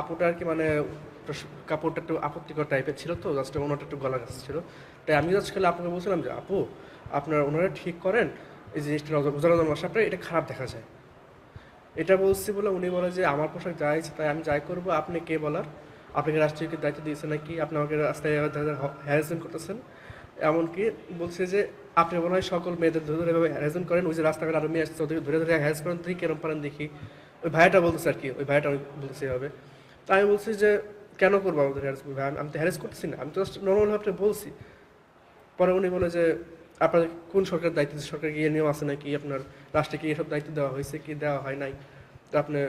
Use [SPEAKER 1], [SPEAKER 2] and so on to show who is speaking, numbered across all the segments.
[SPEAKER 1] আপুটা আর কি মানে কাপড়টা একটু আপত্তিকর টাইপের ছিল তো জাস্ট ওনারটা একটু গলা কাছে ছিল। তাই আমি জাস্ট খেলে আপনাকে বলছিলাম যে, আপু, আপনার ওনারা ঠিক করেন, এই জিনিসটা রোজারোজার মাসে আপনার এটা খারাপ দেখা যায়। এটা বলছি বলে উনি বলে যে, আমার পোশাক যা ইচ্ছে তাই আমি যাই করব, আপনি কে বলার? আপনাকে রাষ্ট্রীয়কে দায়িত্ব দিয়েছেন নাকি? আপনি আমাকে রাস্তায় হ্যারাসমেন্ট করতেছেন? এমনকি বলছে যে, আপনি মনে হয় সকল মেয়েদের ধরে ধরে এভাবে হ্যারাসমেন্ট করেন, ওই যে রাস্তাঘাট আরও মেয়ে আসছে ধরে ধরে হ্যারাস করেন তুই কেরম পারেন, দেখি। ওই ভাইয়াটা বলতেছে আর কি, ওই ভাইয়াটা আমি বলতেছি এভাবে। তাই আমি বলছি যে কেন করব আমাদের হ্যারাস ভাই আমি তো হ্যারাস করতেছি না। আমি তো জাস্ট নর্মাল ভাবে বলছি। পরে উনি বলে যে আপনার কোন সরকার দায়িত্ব? সরকার এ নিয়ম আছে নাকি? আপনার রাষ্ট্রে কি এসব দায়িত্ব দেওয়া হয়েছে কি দেওয়া হয় নাই? তো আপনি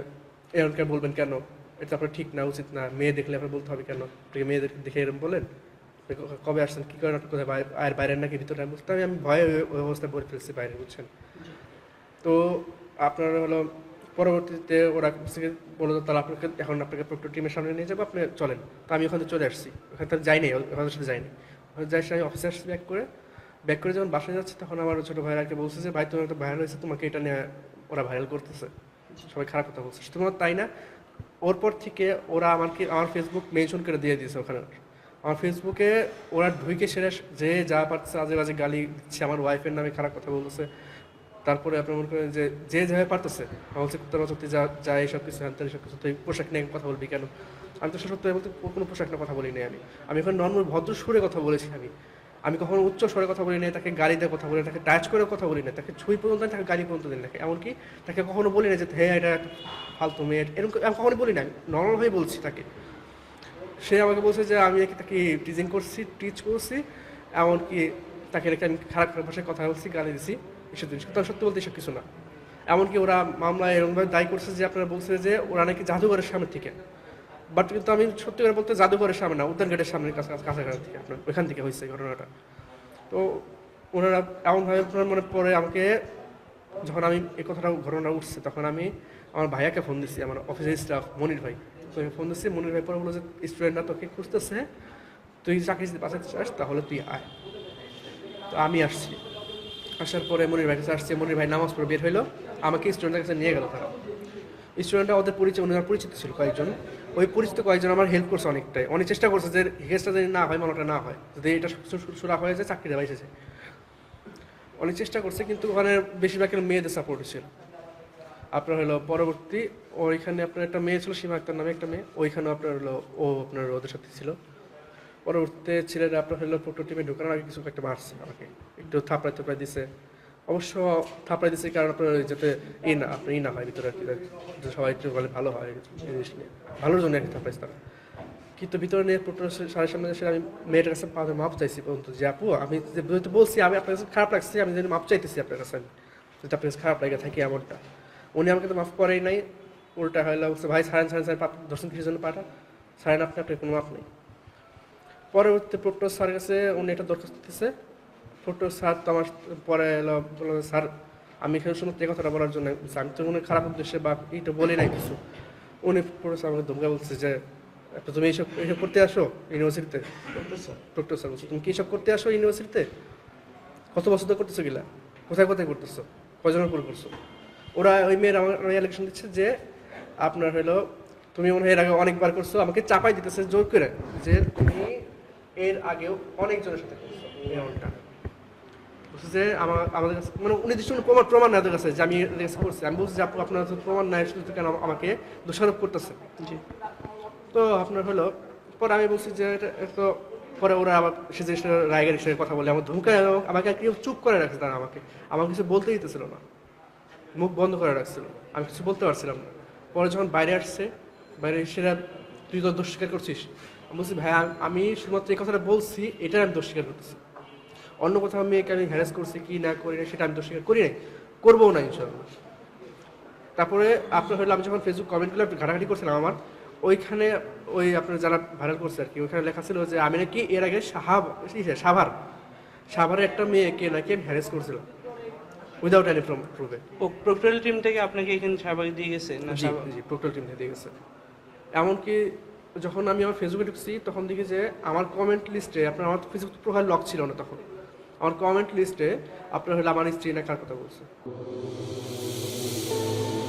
[SPEAKER 1] এরকমকে বলবেন কেন? এটা আপনার ঠিক না উচিত না। মেয়ে দেখলে আপনার বলতে হবে কেন? আপনি কি মেয়েদের দেখে এরকম বলেন? কবে আসছেন? কী করেন কোথায় আর বাইরের নাকি ভিতরে? আমি বুঝতে আমি ভয়ে ওই- ওই অবস্থায় বলে ফেলছি বাইরে বুঝছেন? তো আপনার হলো পরবর্তীতে ওরা যে তাহলে আপনাকে, এখন আপনাকে প্রক্টর টিমের সামনে নিয়ে যাব, আপনি চলেন। তো আমি ওখানে চলে আসছি। ওখানে তো যাইনি ওখানে সাথে যাইনি ওখানে যাই আমি অফিসে আসছি ব্যাক করে। ব্যাক করে যখন বাসায় যাচ্ছি, তখন আমার ছোটো ভাইয়ের ভাইরাকে বলছে যে, ভাই, তোমার একটা ভাইরাল হয়েছে, তোমাকে এটা নিয়ে ওরা ভাইরাল করতেছে। সবাই খারাপ কথা বলছে। শুধুমাত্র তাই না, ওর পর থেকে ওরা আমাকে, আমার ফেসবুক মেনশন করে দিয়ে দিয়েছে ওখানে। আমার ফেসবুকে ওরা ঢুকে সেরে যে যা পারছে আজে বাজে গালি দিচ্ছে, আমার ওয়াইফের নামে খারাপ কথা বলতেছে। তারপরে আপনি মনে করেন যে যে যেভাবে পারতেছে হচ্ছে তোরা সত্যি যা যা এইসব কিছু হ্যান এইসব কিছু তুই পোশাক নিয়ে কথা বলবি কেন? আমি তো সত্যি বলতে কোনো পোশাক নিয়ে কথা বলি নাই আমি। আমি এখন নর্মাল ভদ্র সুরে কথা বলেছি আমি। আমি কখনো উচ্চ স্বরে কথা বলি নাই তাকে দিয়ে কথা বলি নাই, তাকে টাচ করে কথা বলি না তাকে ছুঁই পর্যন্ত না, তাকে গাড়ি পর্যন্ত দিই না এমনকি তাকে কখনো বলি না যে হ্যাঁ এটা ফালতু মেয়ে। এরকম আমি কখনো বলি না নর্মালভাবে বলছি তাকে। সে আমাকে বলছে যে আমি তাকে টিজিং করছি টিচ করছি। এমনকি তাকে রেখে আমি খারাপ খারাপ ভাষায় কথা বলছি গালি দিছি। এসব জিনিস। কিন্তু সত্যি বলতে এসব কিছু না। এমনকি ওরা মামলায় এরকমভাবে দায়ী করছে যে আপনারা বলছে যে ওরা নাকি জাদুঘরের সামনে থেকে। বাট কিন্তু আমি সত্যি করে বলতে জাদুঘরের সামনে না উদ্যান গেটের সামনে কাছে কাছাকাছি থেকে আপনার ওইখান থেকে হয়েছে ঘটনাটা। তো ওনারা এমনভাবে আপনার মনে পড়ে আমাকে, যখন আমি এই কথাটা ঘটনা উঠছে, তখন আমি আমার ভাইয়াকে ফোন দিচ্ছি আমার অফিসের স্টাফ মনির ভাই। তো আমি ফোন দিচ্ছি মনির ভাই পরে বলল যে স্টুডেন্টরা তোকে খুঁজতেছে, তুই চাকরি বাঁচাতে চাস, তাহলে তুই আয়। তো আমি আসছি। আসার পরে মনির ভাই কাছে আসছে, মনির ভাই নামাজ পড়ে বের হইল। আমাকে স্টুডেন্টের কাছে নিয়ে গেল তারা। স্টুডেন্টরা ওদের পরিচয় ওনার পরিচিত ছিল কয়েকজন। ওই পরিচিত কয়েকজন আমার হেল্প করছে অনেকটাই। অনেক চেষ্টা করছে যে হেসটা যদি না হয় মানোটা না হয়। যদি এটা সুরা হয়ে যায় চাকরিটা বাইসে যায় অনেক চেষ্টা করছে, কিন্তু ওখানে বেশিরভাগ মেয়েদের সাপোর্ট ছিল আপনার হলো পরবর্তী, ওইখানে আপনার একটা মেয়ে ছিল, সীমা আক্তার নামে একটা মেয়ে। ওইখানে আপনার হলো ও আপনার ওদের সাথে ছিল। পরবর্তীতে ছেলেরা আপনার হলো ফটো টিমে ঢোকানোর আগে কিছু একটা মারছে আমাকে। একটু থাপড়াই থাপড়াই দিছে। অবশ্য থাপড়াই দিছে কারণ আপনার যাতে ই না, আপনার ই না হয় ভিতরে আর কি। সবাই একটু বলে ভালো হয় জিনিস নিয়ে। ভালোর জন্য আর কি থাপড়াইছে তারা। কিন্তু ভিতরে নিয়ে ফটো সাড়ে সামনে এসে আমি মেয়েটার কাছে মাপ চাইছি পর্যন্ত যে, আপু, আমি যে যেহেতু বলছি, আমি আপনার কাছে খারাপ লাগছে, আমি যেন মাপ চাইতেছি আপনার কাছে আমি। যদি আপনার কাছে খারাপ লাগে, থাকি এমনটা। উনি আমাকে তো মাফ করেই নাই। উল্টা বলছে, ভাই সাড়ে সাড়ে সাড়ে দর্শন কিসের জন্য পাঠা সাড়ে আপনি, আপনার কোনো মাপ নেই। পরবর্তী প্রক্টর স্যার কাছে উনি এটা দরখাস্ত দিতেছে। প্রক্টর স্যার তো আমার পরে এলো বলল স্যার আমি এখানে শুধু এই কথাটা বলার জন্য আমি তো কোনো খারাপ উদ্দেশ্যে বা এইটা বলি নাই কিছু। উনি প্রক্টর স্যার আমাকে ধমকা বলছে যে "আপনি তুমি এইসব এইসব করতে আসো ইউনিভার্সিটিতে। Proctor sir. বলছে তুমি কি এইসব করতে আসো ইউনিভার্সিটিতে? কত বছর ধরে করতেছো গিলা কোথায় কোথায় করতেছো? কজনের করে করছ? ওরা ওই মেয়ের আমার ইলেকশন দিচ্ছে যে আপনার হলো তুমি মনে হয় এর আগে অনেকবার করছ আমাকে চাপাই দিতেছে জোর করে যে এর আগেও অনেকজনের সাথে করছ বলছে যে আমার আমাদের কাছে মানে উনি দৃষ্টি প্রমাণ প্রমাণ নেই ওদের কাছে যে আমি করছি। আমি বলছি যে আপু আপনার কাছে প্রমাণ নাই শুধু কেন আমাকে দোষারোপ করতেছে।
[SPEAKER 2] জি।
[SPEAKER 1] তো আপনার হলো পরে আমি বলছি যে তো পরে ওরা আবার সে জিনিসটা রায়গের হিসেবে কথা বলে আমার ধুমকায় আমাকে আর কি চুপ করে রাখছে তারা আমাকে। আমার কিছু বলতে দিতেছিল না। মুখ বন্ধ করে রাখছিল। আমি কিছু বলতে পারছিলাম না। পরে যখন বাইরে আসছে বাইরে সেরা তুই তো দোষ স্বীকার করছিস? আমি বলছি ভাই আমি শুধুমাত্র এই কথাটা বলছি এটাই আমি দোষ স্বীকার করতেছি। অন্য কোথাও মেয়েকে আমি হ্যারাস করছি কি না করি না সেটা আমি দোষ স্বীকার করি নাই করব না ইনশাল্লাহ তারপরে আপনার হলো আমি যখন ফেসবুক কমেন্টগুলো ঘাটাঘাটি করছিলাম আমার ওইখানে ওই আপনার যারা ভাইরাল করছে আর কি ওইখানে লেখা ছিল যে আমি নাকি এর আগে সাহাব সাভার সাভারে একটা মেয়েকে নাকি আমি হ্যারেস করছিলাম উইদাউট এনি প্রুফে
[SPEAKER 2] প্রক্টোরিয়াল টিম থেকে আপনাকে এখানে শাহবাগ দিয়ে গেছে না
[SPEAKER 1] জি
[SPEAKER 2] শাহবাগ-
[SPEAKER 1] টিম থেকে দিয়ে গেছে। এমনকি যখন আমি আমার ফেসবুকে ঢুকছি, তখন দেখি যে আমার কমেন্ট লিস্টে আপনার, আমার ফেসবুক প্রোফাইল লক ছিল না তখন। আমার কমেন্ট লিস্টে আপনার হলো আমার স্ত্রী না কার কথা বলছে।